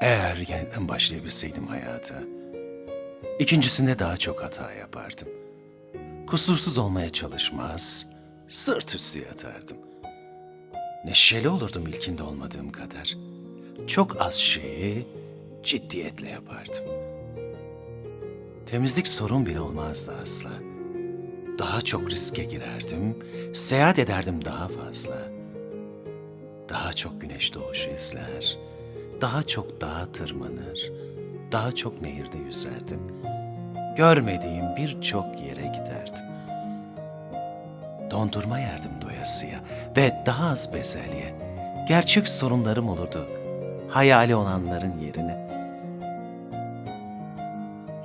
Eğer yeniden başlayabilseydim hayata, ikincisinde daha çok hata yapardım. Kusursuz olmaya çalışmaz, sırt üstü yatardım. Neşeli olurdum ilkinde olmadığım kadar. Çok az şeyi ciddiyetle yapardım. Temizlik sorun bile olmazdı asla. Daha çok riske girerdim, seyahat ederdim daha fazla. Daha çok güneş doğuşu izler, daha çok dağa tırmanır, daha çok nehirde yüzerdim. Görmediğim birçok yere giderdim. Dondurma yerdim doyasıya ve daha az bezelye. Gerçek sorunlarım olurdu hayali olanların yerine.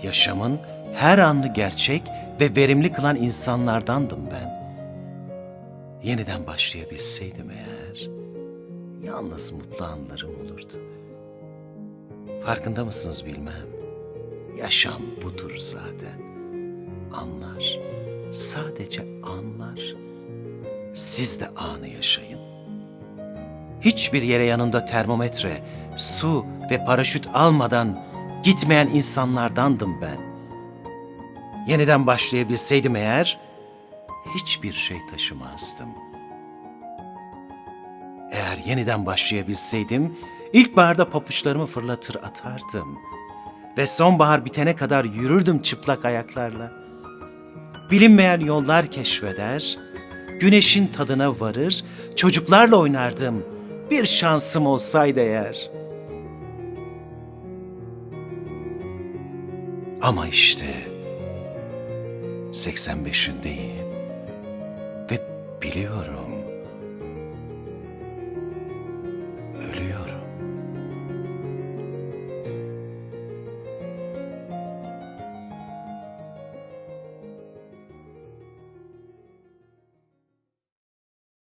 Yaşamın her anını gerçek ve verimli kılan insanlardandım ben. Yeniden başlayabilseydim eğer, yalnız mutlu anlarım olurdu. Farkında mısınız bilmem. Yaşam budur zaten. Anlar, sadece anlar. Siz de anı yaşayın. Hiçbir yere yanında termometre, su ve paraşüt almadan gitmeyen insanlardandım ben. Yeniden başlayabilseydim eğer, hiçbir şey taşımazdım. Eğer yeniden başlayabilseydim, ilkbaharda papuçlarımı fırlatır atardım. Ve sonbahar bitene kadar yürürdüm çıplak ayaklarla. Bilinmeyen yollar keşfeder, güneşin tadına varır, çocuklarla oynardım. Bir şansım olsaydı eğer. Ama işte 85'indeyim ve biliyorum